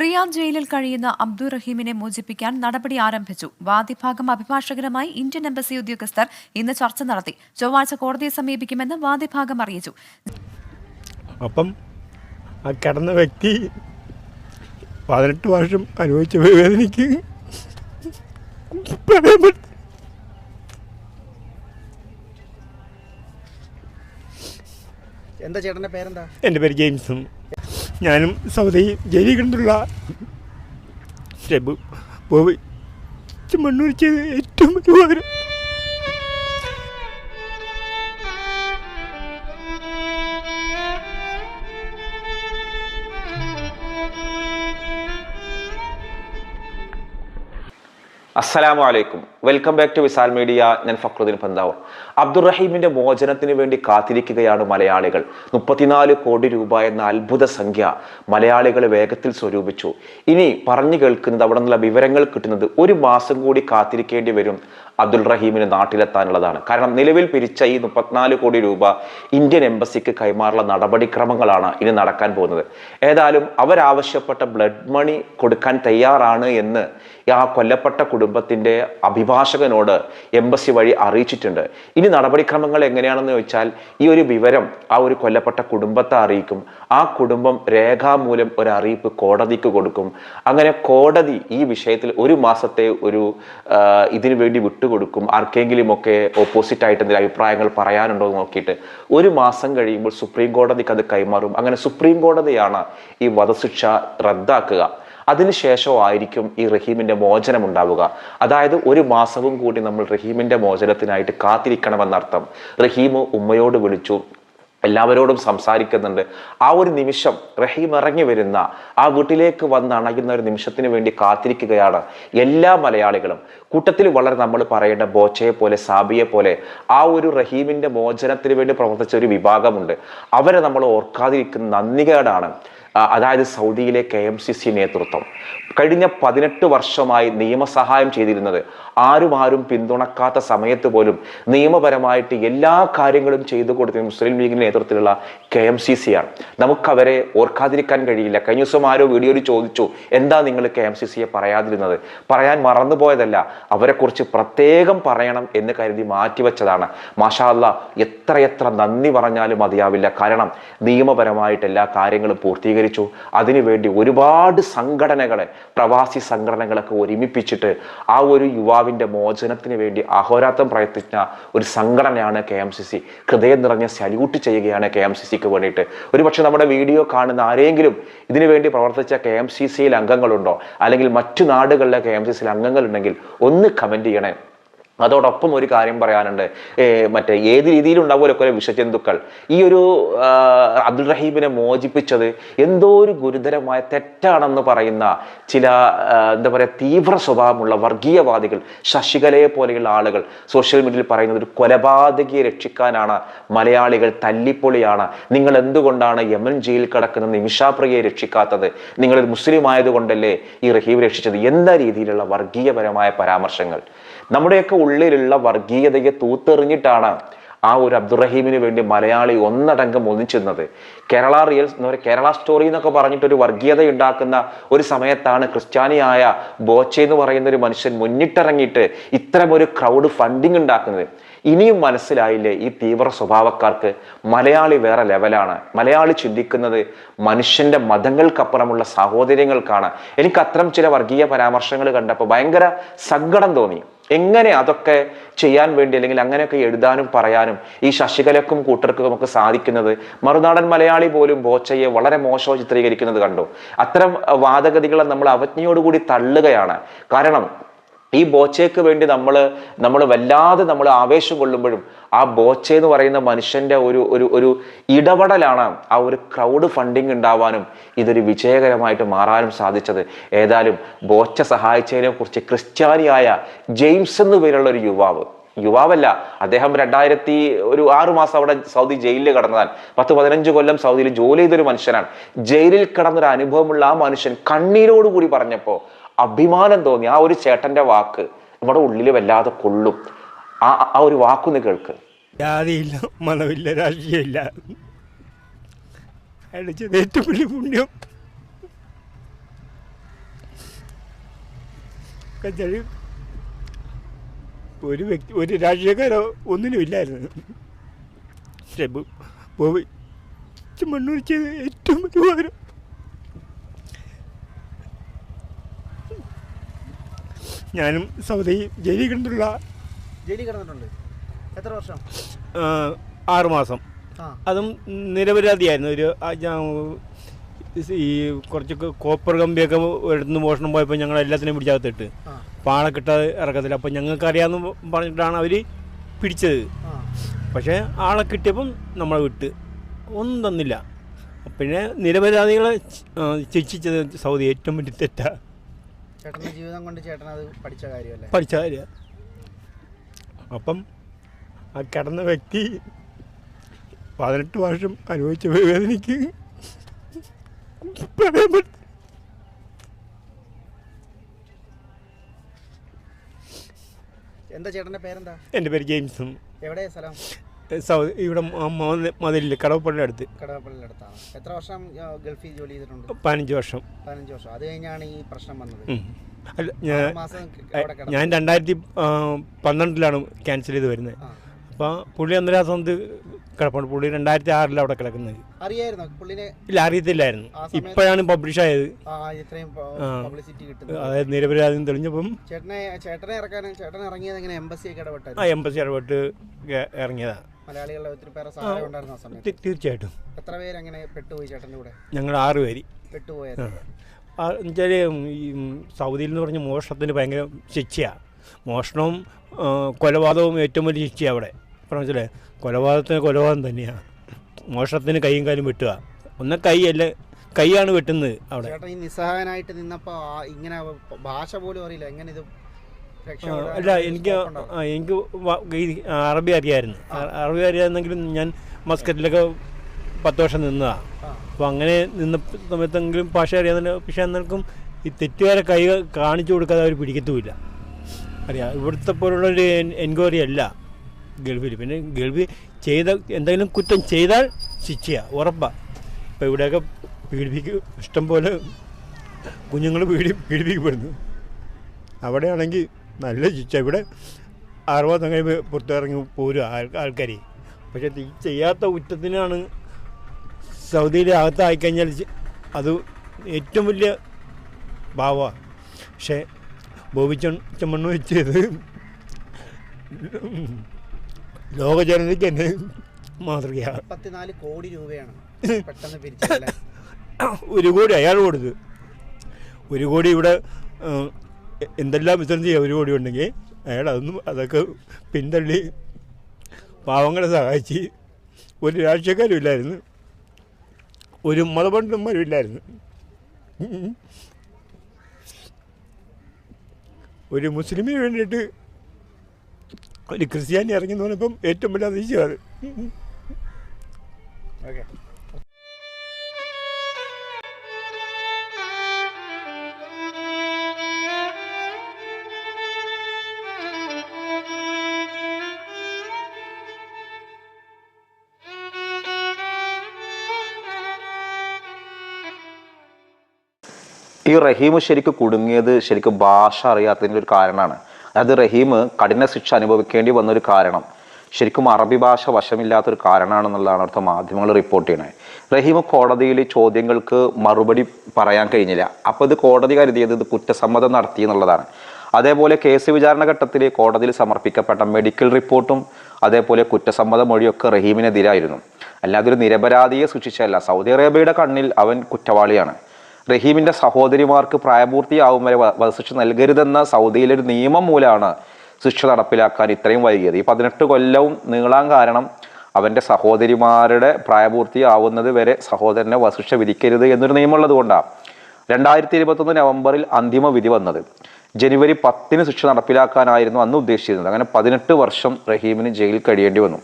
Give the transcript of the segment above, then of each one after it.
Riyadh ജയിലിൽ കഴിയുന്ന അബ്ദുൾ റഹീമിനെ മോചിപ്പിക്കാൻ നടപടി ആരംഭിച്ചു. വാദിഭാഗം അഭിഭാഷകരുമായി ഇന്ത്യൻ എംബസി ഉദ്യോഗസ്ഥർ ഇന്ന് ചർച്ച നടത്തി. ചൊവ്വാഴ്ച കോടതിയെ സമീപിക്കുമെന്ന് വാദിഭാഗം അറിയിച്ചു. അപ്പം ആ കിടന്ന വ്യക്തി പതിനെട്ട് വർഷം അനുഭവിച്ച വേദനയ്ക്ക് എന്താ ചേട്ടന്റെ പേരെന്താ? എന്റെ പേര് ജെയിംസും. ഞാനും സൗദി ജയിലിൽ കണ്ടുള്ള സ്റ്റെബ് ബോബി ചെയ്ത് ഏറ്റവും വലിയ അസ്സലാമു അലൈക്കും. Welcome back to Visal media ഞാൻ ഫക്രുദ്ദീൻ പന്താവ്. അബ്ദുറഹീമിന്റെ മോചനത്തിന് വേണ്ടി കാത്തിരിക്കുകയാണ് മലയാളികൾ. മുപ്പത്തിനാല് കോടി രൂപ എന്ന അത്ഭുത സംഖ്യ മലയാളികൾ വേഗത്തിൽ സ്വരൂപിച്ചു. ഇനി പറഞ്ഞു കേൾക്കുന്നത് അവിടെ നിന്നുള്ള വിവരങ്ങൾ കിട്ടുന്നത് ഒരു മാസം കൂടി കാത്തിരിക്കേണ്ടി വരും. അബ്ദുൾ റഹീമിന് നാട്ടിലെത്താനുള്ളതാണ്. കാരണം നിലവിൽ പിരിച്ച ഈ മുപ്പത്തിനാല് കോടി രൂപ ഇന്ത്യൻ എംബസിക്ക് കൈമാറുള്ള നടപടിക്രമങ്ങളാണ് ഇനി നടക്കാൻ പോകുന്നത്. ഏതായാലും അവരാവശ്യപ്പെട്ട ബ്ലഡ് മണി കൊടുക്കാൻ തയ്യാറാണ് എന്ന് ആ കൊല്ലപ്പെട്ട കുടുംബത്തിന്റെ അഭിഭാഷകനോട് എംബസി വഴി അറിയിച്ചിട്ടുണ്ട്. ഇനി നടപടിക്രമങ്ങൾ എങ്ങനെയാണെന്ന് ചോദിച്ചാൽ ഈ ഒരു വിവരം ആ ഒരു കൊല്ലപ്പെട്ട കുടുംബത്തെ അറിയിക്കും. ആ കുടുംബം രേഖാമൂലം ഒരു അറിയിപ്പ് കോടതിക്ക് കൊടുക്കും. അങ്ങനെ കോടതി ഈ വിഷയത്തിൽ ഒരു മാസത്തെ ഒരു ഇതിനു വേണ്ടി വിട്ടുകൊടുക്കും. ആർക്കെങ്കിലും ഒക്കെ ഓപ്പോസിറ്റ് ആയിട്ട് എന്തെങ്കിലും അഭിപ്രായങ്ങൾ പറയാനുണ്ടോ എന്ന് നോക്കിയിട്ട് ഒരു മാസം കഴിയുമ്പോൾ സുപ്രീം കോടതിക്ക് അത് കൈമാറും. അങ്ങനെ സുപ്രീം കോടതിയാണ് ഈ വധശിക്ഷ റദ്ദാക്കുക. അതിനുശേഷമായിരിക്കും ഈ റഹീമിന്റെ മോചനം ഉണ്ടാവുക. അതായത് ഒരു മാസവും കൂടി നമ്മൾ റഹീമിന്റെ മോചനത്തിനായിട്ട് കാത്തിരിക്കണമെന്നർത്ഥം. റഹീം ഉമ്മയോട് വിളിച്ചു എല്ലാവരോടും സംസാരിക്കുന്നുണ്ട്. ആ ഒരു നിമിഷം റഹീം ഇറങ്ങി വരുന്ന ആ വീട്ടിലേക്ക് വന്ന് അണയുന്ന ഒരു നിമിഷത്തിന് വേണ്ടി കാത്തിരിക്കുകയാണ് എല്ലാ മലയാളികളും. കൂട്ടത്തിൽ വളരെ നമ്മൾ പറയേണ്ട ബോച്ചയെ പോലെ സാബിയെ പോലെ ആ ഒരു റഹീമിന്റെ മോചനത്തിന് വേണ്ടി പ്രവർത്തിച്ച ഒരു വിഭാഗമുണ്ട്. അവരെ നമ്മൾ ഓർക്കാതിരിക്കുന്ന നന്ദികേടാണ്. അതായത് സൗദിയിലെ കെ എം സി സി നേതൃത്വം. കഴിഞ്ഞ പതിനെട്ട് വർഷമായി നിയമസഹായം ചെയ്തിരുന്നത് ആരും ആരും പിന്തുണക്കാത്ത സമയത്ത് പോലും നിയമപരമായിട്ട് എല്ലാ കാര്യങ്ങളും ചെയ്തു കൊടുത്തത് മുസ്ലിം ലീഗിന്റെ നേതൃത്വത്തിലുള്ള കെ എം സി സി ആണ്. നമുക്കവരെ ഓർക്കാതിരിക്കാൻ കഴിയില്ല. കഴിഞ്ഞ ദിവസം ആരോ വീഡിയോയിൽ ചോദിച്ചു എന്താ നിങ്ങൾ കെ എം സി സിയെ പറയാതിരുന്നത്? പറയാൻ മറന്നുപോയതല്ല അവരെക്കുറിച്ച് പ്രത്യേകം പറയണം എന്ന് കരുതി മാറ്റിവെച്ചതാണ്. മാഷാല്ല എത്ര എത്രയെത്ര നന്ദി പറഞ്ഞാലും മതിയാവില്ല. കാരണം നിയമപരമായിട്ട് എല്ലാ കാര്യങ്ങളും പൂർത്തീകരിച്ചു അതിനുവേണ്ടി ഒരുപാട് സംഘടനകളെ പ്രവാസി സംഘടനകളൊക്കെ ഒരുമിപ്പിച്ചിട്ട് ആ ഒരു യുവാവിന്റെ മോചനത്തിന് വേണ്ടി അഹോരാത്രം പ്രയത്നിച്ച ഒരു സംഘടനയാണ് കെ എം സി സി. ഹൃദയം നിറഞ്ഞ സല്യൂട്ട് ചെയ്യുകയാണ് കെ എം സി സിക്ക് വേണ്ടിയിട്ട്. ഒരുപക്ഷെ നമ്മുടെ വീഡിയോ കാണുന്ന ആരെങ്കിലും ഇതിനു വേണ്ടി പ്രവർത്തിച്ച കെ എം സി സിയിൽ അംഗങ്ങളുണ്ടോ? അല്ലെങ്കിൽ മറ്റു നാടുകളിലെ കെ എം സി സിയിൽ അംഗങ്ങളുണ്ടെങ്കിൽ ഒന്ന് കമന്റ് ചെയ്യണേ. അതോടൊപ്പം ഒരു കാര്യം പറയാനുണ്ട്. മറ്റേ ഏത് രീതിയിലുണ്ടാവുമല്ലോ കുറെ വിഷജന്തുക്കൾ. ഈ ഒരു അബ്ദുൾ റഹീമിനെ മോചിപ്പിച്ചത് എന്തോ ഒരു ഗുരുതരമായ തെറ്റാണെന്ന് പറയുന്ന ചില എന്താ പറയുക തീവ്ര സ്വഭാവമുള്ള വർഗീയവാദികൾ ശശികലയെ പോലെയുള്ള ആളുകൾ സോഷ്യൽ മീഡിയയിൽ പറയുന്നത് ഒരു കൊലപാതകിയെ രക്ഷിക്കാനാണ് മലയാളികൾ തല്ലിപ്പൊളിയാണ്. നിങ്ങൾ എന്തുകൊണ്ടാണ് യമൻ ജയിലിൽ കിടക്കുന്ന നിമിഷാപ്രിയയെ രക്ഷിക്കാത്തത്? നിങ്ങളൊരു മുസ്ലിം ആയതുകൊണ്ടല്ലേ ഈ റഹീം രക്ഷിച്ചത്? എന്ന രീതിയിലുള്ള വർഗീയപരമായ പരാമർശങ്ങൾ. നമ്മുടെയൊക്കെ ഉള്ളിലുള്ള വർഗീയതയെ തൂത്തെറിഞ്ഞിട്ടാണ് ആ ഒരു അബ്ദുറഹീമിന് വേണ്ടി മലയാളി ഒന്നടങ്കം ഒന്നിച്ചിരുന്നത്. കേരള റിയൽസ് എന്ന് പറയുക കേരള സ്റ്റോറി എന്നൊക്കെ പറഞ്ഞിട്ട് ഒരു വർഗീയത ഉണ്ടാക്കുന്ന ഒരു സമയത്താണ് ക്രിസ്ത്യാനിയായ ബോച്ചെ എന്ന് പറയുന്ന ഒരു മനുഷ്യൻ മുന്നിട്ടിറങ്ങിയിട്ട് ഇത്തരം ഒരു ക്രൗഡ് ഫണ്ടിങ് ഉണ്ടാക്കുന്നത്. ഇനിയും മനസ്സിലായില്ലേ ഈ തീവ്ര സ്വഭാവക്കാർക്ക്? മലയാളി വേറെ ലെവലാണ് മലയാളി ചിന്തിക്കുന്നത് മനുഷ്യന്റെ മതങ്ങൾക്കപ്പുറമുള്ള സാഹോദര്യങ്ങൾക്കാണ്. എനിക്ക് അത്തരം ചില വർഗീയ പരാമർശങ്ങൾ കണ്ടപ്പോൾ ഭയങ്കര സങ്കടം തോന്നി. എങ്ങനെ അതൊക്കെ ചെയ്യാൻ വേണ്ടി അല്ലെങ്കിൽ അങ്ങനെയൊക്കെ എഴുതാനും പറയാനും ഈ ശശികലക്കും കൂട്ടർക്കും ഒക്കെ സാധിക്കുന്നത്? മറുനാടൻ മലയാളി പോലും ബോച്ചയെ വളരെ മോശം ചിത്രീകരിക്കുന്നത് കണ്ടു. അത്തരം വാദഗതികളെ നമ്മൾ അവജ്ഞയോടുകൂടി തള്ളുകയാണ്. കാരണം ഈ ബോച്ചയ്ക്ക് വേണ്ടി നമ്മൾ നമ്മൾ വല്ലാതെ നമ്മൾ ആവേശം കൊള്ളുമ്പോഴും ആ ബോച്ച എന്ന് പറയുന്ന മനുഷ്യന്റെ ഒരു ഒരു ഒരു ഇടപെടലാണ് ആ ഒരു ക്രൗഡ് ഫണ്ടിങ് ഉണ്ടാവാനും ഇതൊരു വിജയകരമായിട്ട് മാറാനും സാധിച്ചത്. ഏതായാലും ബോച്ച സഹായിച്ചതിനെ കുറിച്ച് ക്രിസ്ത്യാനിയായ ജെയിംസ് എന്ന് പേരുള്ള ഒരു യുവാവ് യുവാവല്ല അദ്ദേഹം രണ്ടായിരത്തി ഒരു ആറു മാസം അവിടെ സൗദി ജയിലിൽ കടന്നതാണ് പത്ത് പതിനഞ്ച് കൊല്ലം സൗദിയിൽ ജോലി ചെയ്തൊരു മനുഷ്യനാണ്. ജയിലിൽ കിടന്നൊരു അനുഭവമുള്ള ആ മനുഷ്യൻ കണ്ണീരോടുകൂടി പറഞ്ഞപ്പോ അഭിമാനം തോന്നി. ആ ഒരു ചേട്ടന്റെ വാക്ക് നമ്മുടെ ഉള്ളിൽ വല്ലാതെ കൊള്ളും. ആ ആ ഒരു വാക്കൊന്ന് കേൾക്ക്. ജാതിയില്ല മതമില്ല രാഷ്ട്രീയമില്ല. ഒരു വ്യക്തി ഒരു രാഷ്ട്രീയക്കാരോ ഒന്നിനും ഇല്ലായിരുന്നു. പക്ഷേ ബോബി ചെമ്മണ്ണൂർ ഏറ്റവും വലിയ ഉപകാരം ഞാനും സൗദി ജയിലിൽ കണ്ടുള്ള ജയിലിൽ കിടന്നിട്ടുണ്ട്. എത്ര വർഷം? ആറുമാസം അതും നിരപരാധിയായിരുന്നു. ഒരു ഈ കുറച്ചൊക്കെ കോപ്പർ കമ്പിയൊക്കെ എടുത്ത് മോഷണം പോയപ്പോൾ ഞങ്ങൾ എല്ലാത്തിനെയും പിടിച്ചകത്തിട്ട് പാളെ കിട്ടാതെ ഇറക്കത്തില്ല. അപ്പം ഞങ്ങൾക്ക് അറിയാമെന്ന് പറഞ്ഞിട്ടാണ് അവർ പിടിച്ചത്. പക്ഷേ ആളെ കിട്ടിയപ്പം നമ്മളെ വിട്ട്. ഒന്നും തന്നില്ല. പിന്നെ നിരപരാധികളെ ശിക്ഷിച്ചത് സൗദി ഏറ്റവും വലിയ തെറ്റാ. ചേട്ടന്റെ ജീവിതം കൊണ്ട് ചേട്ടൻ അത് പഠിച്ച കാര്യമല്ലേ? പഠിച്ച കാര്യ അപ്പം ആ കിടന്ന വ്യക്തി പതിനെട്ട് വർഷം അനുഭവിച്ച വേദനയ്ക്ക് പറയാൻ പറ്റും എന്താ ചേട്ടന്റെ പേരെന്താ? എന്റെ പേര് ജെയിംസും. എവിടെയാ സ്ഥലം? ഇവിടെ മതിലിൽ കടവപ്പള്ളിയുടെ അടുത്ത്. കടവപ്പള്ളിയുടെ അടുത്താണ്. എത്ര വർഷം ഗൾഫിൽ ജോലി ചെയ്തിട്ടുണ്ട്? പതിനഞ്ച് വർഷം. പതിനഞ്ച് വർഷം. അത് കഴിഞ്ഞാണ് ഈ പ്രശ്നം വന്നത്. അല്ല ഞാൻ രണ്ടായിരത്തി പന്ത്രണ്ടിലാണ് ക്യാൻസൽ ചെയ്ത് വരുന്നത്. അപ്പോൾ പുള്ളി അന്നേരം ആ സമയത്ത് കിടപ്പുണ്ട്. പുള്ളി രണ്ടായിരത്തി ആറിലാണ് അവിടെ കിടക്കുന്നത്. അറിയായിരുന്നോ? പുള്ളിനെ ഇല്ല അറിയത്തില്ലായിരുന്നു. ഇപ്പോഴാണ് പബ്ലിഷ് ആയത്. അതായത് നിരപരാധം തെളിഞ്ഞപ്പം ചേട്ടനെ ചേട്ടനെ ഇറക്കാൻ ചേട്ടൻ ഇറങ്ങിയത് എങ്ങനെ? എംബസി ഇടപെട്ട് ആ എംബസി ഇടപെട്ട് ഇറങ്ങിയതാണ് മലയാളികളുടെ ഒത്തിരി പേരെ സഹായം ഉണ്ടായിരുന്നു ആ സമയത്ത്. തീർച്ചയായിട്ടും. എത്ര പേര് അങ്ങനെ പെട്ടുപോയി ചേട്ടന്റെ കൂടെ? ഞങ്ങൾ ആറ് പേര്. പെട്ടുപോയത്. എന്നുവെച്ചാൽ ഈ സൗദിയിൽ എന്ന് പറഞ്ഞ മോഷണത്തിന് ഭയങ്കര ശിക്ഷയാണ് മോഷണവും കൊലപാതകവും ഏറ്റവും വലിയ ശിക്ഷയാണ് അവിടെ. പറഞ്ഞു മനസ്സിലായി? കൊലപാതകത്തിന് കൊലപാതകം തന്നെയാണ് മോഷണത്തിന് കൈയും കാലും വെട്ടുക. ഒന്ന് കൈയല്ല കൈയാണ് വെട്ടുന്നത് അവിടെ. നിസ്സഹായനായിട്ട് നിന്നപ്പോൾ ഇങ്ങനെ ഭാഷ പോലും അറിയില്ല. എങ്ങനെ ഇത് അല്ല എനിക്ക് എനിക്ക് അറബി അറിയായിരുന്നു. അറബി അറിയാമെന്നെങ്കിലും ഞാൻ മസ്കറ്റിലൊക്കെ പത്ത് വർഷം നിന്നതാണ്. അപ്പോൾ അങ്ങനെ നിന്ന സമയത്തെങ്കിലും ഭാഷ അറിയാമെന്നില്ല പക്ഷേ എന്നാൽക്കും ഈ തെറ്റുകാരെ കൈ കാണിച്ചു കൊടുക്കാതെ അവർ പിടിക്കത്തുമില്ല. അറിയാം ഇവിടുത്തെ പോലുള്ളൊരു എൻക്വയറി അല്ല ഗൾഫിൽ പിന്നെ ഗൾഫിൽ ചെയ്ത എന്തെങ്കിലും കുറ്റം ചെയ്താൽ ശിക്ഷയാണ് ഉറപ്പാണ് ഇപ്പോൾ ഇവിടെയൊക്കെ പീഡിപ്പിക്കും ഇഷ്ടം പോലെ കുഞ്ഞുങ്ങൾ പീഡി പീഡിപ്പിക്കപ്പെടുന്നു. അവിടെയാണെങ്കിൽ നല്ല ചിച്ച ഇവിടെ അറുപത് കഴിയുമ്പോൾ പുറത്തിറങ്ങി പോരും ആൾ ആൾക്കാർ പക്ഷെ ഈ ചെയ്യാത്ത കുറ്റത്തിനാണ് സൗദിയിലെ അകത്തായിക്കഴിഞ്ഞാൽ അത് ഏറ്റവും വലിയ ഭാവമാണ് പക്ഷേ ബോബി ചെമ്മണ്ണു വെച്ചത് ലോക ജനതയ്ക്ക് തന്നെ മാതൃകയാണ് പത്തിനാല് കോടി രൂപയാണ് പെട്ടെന്ന് ഒരു കോടി അയാൾ കൊടുത്ത് ഒരു കോടി ഇവിടെ എന്തെല്ലാം ഒരു കോടി ഉണ്ടെങ്കിൽ അയാൾ അതൊന്നും അതൊക്കെ പിന്തള്ളി പാവങ്ങളെ സഹായിച്ച് ഒരു രാഷ്ട്രീയക്കാരും ഇല്ലായിരുന്നു. ഒരു മതപണ്ഡിതന്മാരും ഇല്ലായിരുന്നു. ഒരു മുസ്ലിമിന് വേണ്ടിയിട്ട് ഒരു ക്രിസ്ത്യാനി ഇറങ്ങി എന്ന് പറഞ്ഞപ്പം ഏറ്റവും വലിയ അതിശയമാണ്. ഓക്കെ. ഈ റഹീം ശരിക്കും കുടുങ്ങിയത് ശരിക്കും ഭാഷ അറിയാത്തതിന്റെ ഒരു കാരണമാണ്. അതായത് റഹീം കഠിന ശിക്ഷ അനുഭവിക്കേണ്ടി വന്ന ഒരു കാരണം. ശരിക്കും അറബി ഭാഷ വശമില്ലാത്തൊരു കാരണമാണെന്നുള്ളതാണ് അവിടുത്തെ മാധ്യമങ്ങൾ റിപ്പോർട്ട് ചെയ്യണേ റഹീം കോടതിയിൽ ചോദ്യങ്ങൾക്ക് മറുപടി പറയാൻ കഴിഞ്ഞില്ല. അപ്പോൾ ഇത് കോടതി കരുതിയത് ഇത് കുറ്റസമ്മതം നടത്തി എന്നുള്ളതാണ്. അതേപോലെ കേസ് വിചാരണ ഘട്ടത്തിൽ കോടതിയിൽ സമർപ്പിക്കപ്പെട്ട മെഡിക്കൽ റിപ്പോർട്ടും അതേപോലെ കുറ്റസമ്മത മൊഴിയൊക്കെ റഹീമിനെതിരായിരുന്നു. അല്ലാതെ ഒരു നിരപരാധിയെ സൂക്ഷിച്ചല്ല സൗദി അറേബ്യയുടെ കണ്ണിൽ അവൻ കുറ്റവാളിയാണ്. റഹീമിന്റെ സഹോദരിമാർക്ക് പ്രായപൂർത്തിയാവും വരെ വധശിക്ഷ നൽകരുതെന്ന സൗദിയിലെ ഒരു നിയമം മൂലമാണ് ശിക്ഷ നടപ്പിലാക്കാൻ ഇത്രയും വൈകിയത്. ഈ പതിനെട്ട് കൊല്ലവും നീളാൻ കാരണം അവന്റെ സഹോദരിമാരുടെ പ്രായപൂർത്തിയാവുന്നത് വരെ സഹോദരനെ വധശിക്ഷ വിധിക്കരുത് എന്നൊരു നിയമമുള്ളത് കൊണ്ടാണ് രണ്ടായിരത്തി ഇരുപത്തൊന്ന് നവംബറിൽ അന്തിമ വിധി വന്നത്. ജനുവരി പത്തിന് ശിക്ഷ നടപ്പിലാക്കാനായിരുന്നു അന്ന് ഉദ്ദേശിച്ചിരുന്നത്. അങ്ങനെ പതിനെട്ട് വർഷം റഹീമിന് ജയിലിൽ കഴിയേണ്ടി വന്നു.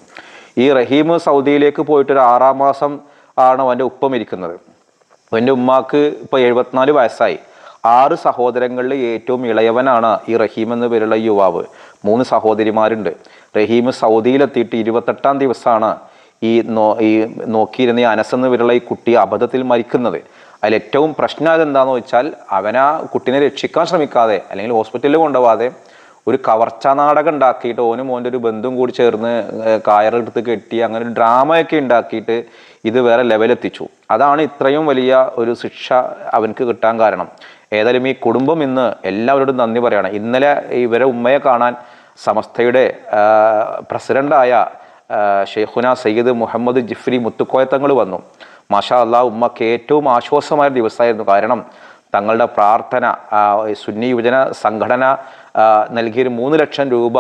ഈ റഹീം സൗദിയിലേക്ക് പോയിട്ട് ഒരു ആറാം മാസം ആണ് അവന്റെ ഉപ്പ മരിക്കുന്നത് എന്റെ ഉമ്മാക്ക് ഇപ്പോൾ എഴുപത്തിനാല് വയസ്സായി. ആറ് സഹോദരങ്ങളിൽ ഏറ്റവും ഇളയവനാണ് ഈ റഹീം എന്ന പേരുള്ള യുവാവ്. മൂന്ന് സഹോദരിമാരുണ്ട്. റഹീം സൗദിയിലെത്തിയിട്ട് ഇരുപത്തെട്ടാം ദിവസമാണ് ഈ നോ ഈ നോക്കിയിരുന്ന ഈ അനസ് എന്ന പേരുള്ള ഈ കുട്ടി അബദ്ധത്തിൽ മരിക്കുന്നത്. അതിൽ ഏറ്റവും പ്രശ്നം അതെന്താണെന്ന് വെച്ചാൽ അവനാ കുട്ടീനെ രക്ഷിക്കാൻ ശ്രമിക്കാതെ അല്ലെങ്കിൽ ഹോസ്പിറ്റലിൽ കൊണ്ടുപോകാതെ ഒരു കവർച്ച നാടകം ഉണ്ടാക്കിയിട്ട് ഓനും മോന്റെ ഒരു ബന്ധുവും കൂടി ചേർന്ന് കയറെടുത്ത് കെട്ടി അങ്ങനെ ഒരു ഡ്രാമയൊക്കെ ഉണ്ടാക്കിയിട്ട് ഇത് വേറെ ലെവലെത്തിച്ചു അതാണ് ഇത്രയും വലിയ ഒരു ശിക്ഷ അവനക്ക് കിട്ടാൻ കാരണം. ഏതായാലും ഈ കുടുംബം ഇന്ന് എല്ലാവരോടും നന്ദി പറയണം. ഇന്നലെ ഇവരെ ഉമ്മയെ കാണാൻ സമസ്തയുടെ പ്രസിഡന്റായ ഷെയ്ഖുന സയ്യിദ് മുഹമ്മദ് ജിഫ്രി മുത്തുക്കോയത്തങ്ങൾ വന്നു. മാഷാ അള്ളാ ഉമ്മക്ക് ഏറ്റവും ആശ്വാസമായ ദിവസമായിരുന്നു. കാരണം തങ്ങളുടെ പ്രാർത്ഥന സുന്നി യുവജന സംഘടന നൽകിയൊരു മൂന്ന് ലക്ഷം രൂപ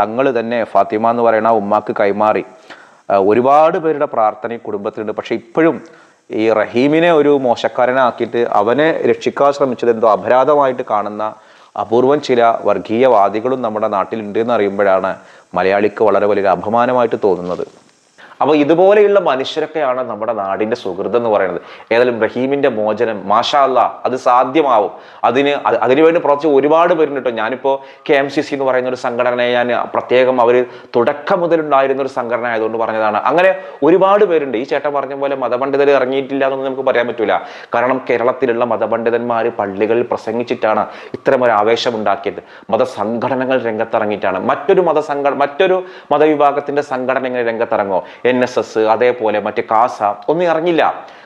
തങ്ങൾ തന്നെ ഫാത്തിമ എന്ന് പറയുന്ന ഉമ്മാക്ക് കൈമാറി. ഒരുപാട് പേരുടെ പ്രാർത്ഥന കുടുംബത്തിലുണ്ട്. പക്ഷെ ഇപ്പോഴും ഈ റഹീമിനെ ഒരു മോശക്കാരനാക്കിയിട്ട് അവനെ രക്ഷിക്കാൻ ശ്രമിച്ചത് എന്തോ അപരാധമായിട്ട് കാണുന്ന അപൂർവം ചില വർഗീയവാദികളും നമ്മുടെ നാട്ടിലുണ്ട് എന്ന് അറിയുമ്പോഴാണ് മലയാളിക്ക് വളരെ വലിയൊരു അപമാനമായിട്ട് തോന്നുന്നത്. അപ്പോൾ ഇതുപോലെയുള്ള മനുഷ്യരൊക്കെയാണ് നമ്മുടെ നാടിന്റെ സുഹൃത്ത് എന്ന് പറയുന്നത്. ഏതായാലും റഹീമിന്റെ മോചനം മാഷാല്ല അത് സാധ്യമാവും. അതിന് അത് അതിനുവേണ്ടി പ്രവർത്തിച്ച ഒരുപാട് പേരുണ്ട് കേട്ടോ. ഞാനിപ്പോൾ കെ എം സി സി എന്ന് പറയുന്ന ഒരു സംഘടനയെ ഞാൻ പ്രത്യേകം അവർ തുടക്കം മുതൽ ഉണ്ടായിരുന്ന ഒരു സംഘടന ആയതുകൊണ്ട് പറഞ്ഞതാണ്. അങ്ങനെ ഒരുപാട് പേരുണ്ട്. ഈ ചേട്ടൻ പറഞ്ഞ പോലെ മതപണ്ഡിതർ ഇറങ്ങിയിട്ടില്ല എന്നൊന്നും നമുക്ക് പറയാൻ പറ്റൂല. കാരണം കേരളത്തിലുള്ള മതപണ്ഡിതന്മാർ പള്ളികളിൽ പ്രസംഗിച്ചിട്ടാണ് ഇത്തരം ഒരു ആവേശം ഉണ്ടാക്കിയത് മതസംഘടനകൾ രംഗത്തിറങ്ങിയിട്ടാണ്. മറ്റൊരു മതസംഘ മറ്റൊരു മതവിഭാഗത്തിന്റെ ഇങ്ങനെ രംഗത്തിറങ്ങോ എൻ എസ് എസ് അതേപോലെ മറ്റ് കാസ ഒന്നും ഇറങ്ങില്ല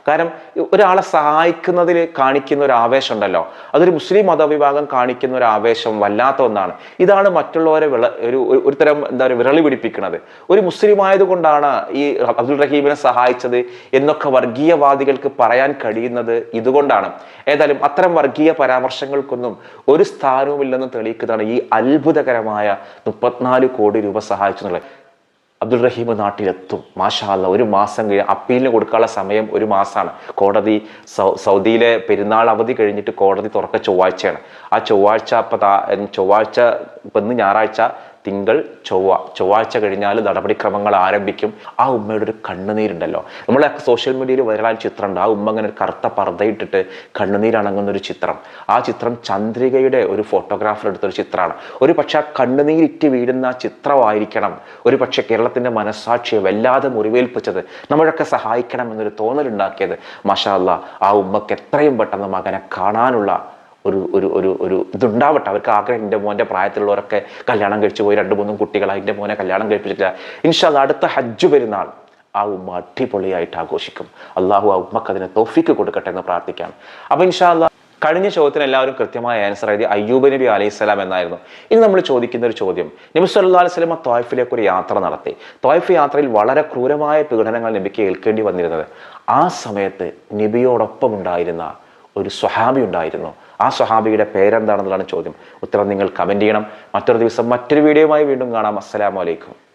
കാരണം ഒരാളെ സഹായിക്കുന്നതിൽ കാണിക്കുന്ന ഒരു ആവേശം ഉണ്ടല്ലോ അതൊരു മുസ്ലിം മതവിഭാഗം കാണിക്കുന്ന ഒരു ആവേശം വല്ലാത്ത ഒന്നാണ്. ഇതാണ് മറ്റുള്ളവരെ വിള ഒരു ഒരു- ഒരു തരം എന്താ പറയുക വിരളി പിടിപ്പിക്കുന്നത്. ഒരു മുസ്ലിം ആയതുകൊണ്ടാണ് ഈ അബ്ദുൾ റഹീമിനെ സഹായിച്ചത് എന്നൊക്കെ വർഗീയവാദികൾക്ക് പറയാൻ കഴിയുന്നത് ഇതുകൊണ്ടാണ്. ഏതായാലും അത്തരം വർഗീയ പരാമർശങ്ങൾക്കൊന്നും ഒരു സ്ഥാനവുമില്ലെന്ന് തെളിയിക്കുന്നതാണ് ഈ അത്ഭുതകരമായ മുപ്പത്തിനാല് കോടി രൂപ സഹായിച്ചു എന്നുള്ളത് അബ്ദുൾ റഹീം നാട്ടിലെത്തും. മാഷാല്ല ഒരു മാസം കഴിഞ്ഞ് അപ്പീലിന് കൊടുക്കാനുള്ള സമയം ഒരു മാസമാണ് കോടതി സൗദിയിലെ പെരുന്നാൾ അവധി കഴിഞ്ഞിട്ട് കോടതി തുറക്ക ചൊവ്വാഴ്ചയാണ്. ആ ചൊവ്വാഴ്ച അപ്പം ചൊവ്വാഴ്ച ഇപ്പം ഇന്ന് ഞായറാഴ്ച തിങ്കൾ ചൊവ്വ ചൊവ്വാഴ്ച കഴിഞ്ഞാൽ നടപടിക്രമങ്ങൾ ആരംഭിക്കും. ആ ഉമ്മയുടെ ഒരു കണ്ണുനീരുണ്ടല്ലോ. നമ്മളെ സോഷ്യൽ മീഡിയയിൽ വൈറലായ ചിത്രമുണ്ട് ആ ഉമ്മ അങ്ങനെ ഒരു കറുത്ത പർദ്ദയിട്ടിട്ട് കണ്ണുനീരണങ്ങുന്ന ഒരു ചിത്രം. ആ ചിത്രം ചന്ദ്രികയുടെ ഒരു ഫോട്ടോഗ്രാഫർ എടുത്തൊരു ചിത്രമാണ്. ഒരു പക്ഷേ ആ കണ്ണുനീരിറ്റ് വീഴുന്ന ആ ചിത്രമായിരിക്കണം. ഒരു പക്ഷേ കേരളത്തിന്റെ മനസ്സാക്ഷിയെ വല്ലാതെ മുറിവേൽപ്പിച്ചത് നമ്മളൊക്കെ സഹായിക്കണം എന്നൊരു തോന്നലുണ്ടാക്കിയത് മഷാല്ല ആ ഉമ്മക്ക് എത്രയും പെട്ടെന്ന് മകനെ കാണാനുള്ള ഒരു ഒരു ഒരു ഒരു ഇതുണ്ടാവട്ടെ. അവർക്ക് ആഗ്രഹം എന്റെ മോന്റെ പ്രായത്തിലുള്ളവരൊക്കെ കല്യാണം കഴിച്ചു പോയി രണ്ട് മൂന്നും കുട്ടികളായി എന്റെ മോനെ കല്യാണം കഴിപ്പിച്ചിട്ടില്ല. ഇൻഷാല്ല അടുത്ത ഹജ്ജ് പെരുന്നാൾ ആ ഉമ്മ അടിപൊളിയായിട്ട് ആഘോഷിക്കും. അള്ളാഹു ആ ഉമ്മക്ക് അതിനെ തോഫിക്ക് കൊടുക്കട്ടെ എന്ന് പ്രാർത്ഥിക്കാം. ഇൻഷാ ഇൻഷാല്ല കഴിഞ്ഞ ചോദ്യത്തിന് എല്ലാവരും കൃത്യമായ ആൻസർ എഴുതി അയ്യൂബ് നബി അലൈഹി സ്വലാം എന്നായിരുന്നു. ഇനി നമ്മൾ ചോദിക്കുന്ന ഒരു ചോദ്യം. നബി സല്ലാ അലൈഹി വസല്ലമ തോയ്ഫിലേക്ക് ഒരു യാത്ര നടത്തി. തോയ്ഫ് യാത്രയിൽ വളരെ ക്രൂരമായ പീഡനങ്ങൾ നബിക്ക് ഏൽക്കേണ്ടി വന്നിരുന്നത്. ആ സമയത്ത് നബിയോടൊപ്പം ഉണ്ടായിരുന്ന ഒരു സ്വഹാബി ഉണ്ടായിരുന്നു. ആ സ്വഹാബിയുടെ പേരെന്താണെന്നുള്ളതാണ് ചോദ്യം. ഉത്തരം നിങ്ങൾ കമന്റ് ചെയ്യണം. മറ്റൊരു ദിവസം മറ്റൊരു വീഡിയോയുമായി വീണ്ടും കാണാം. അസ്സലാമു അലൈക്കും.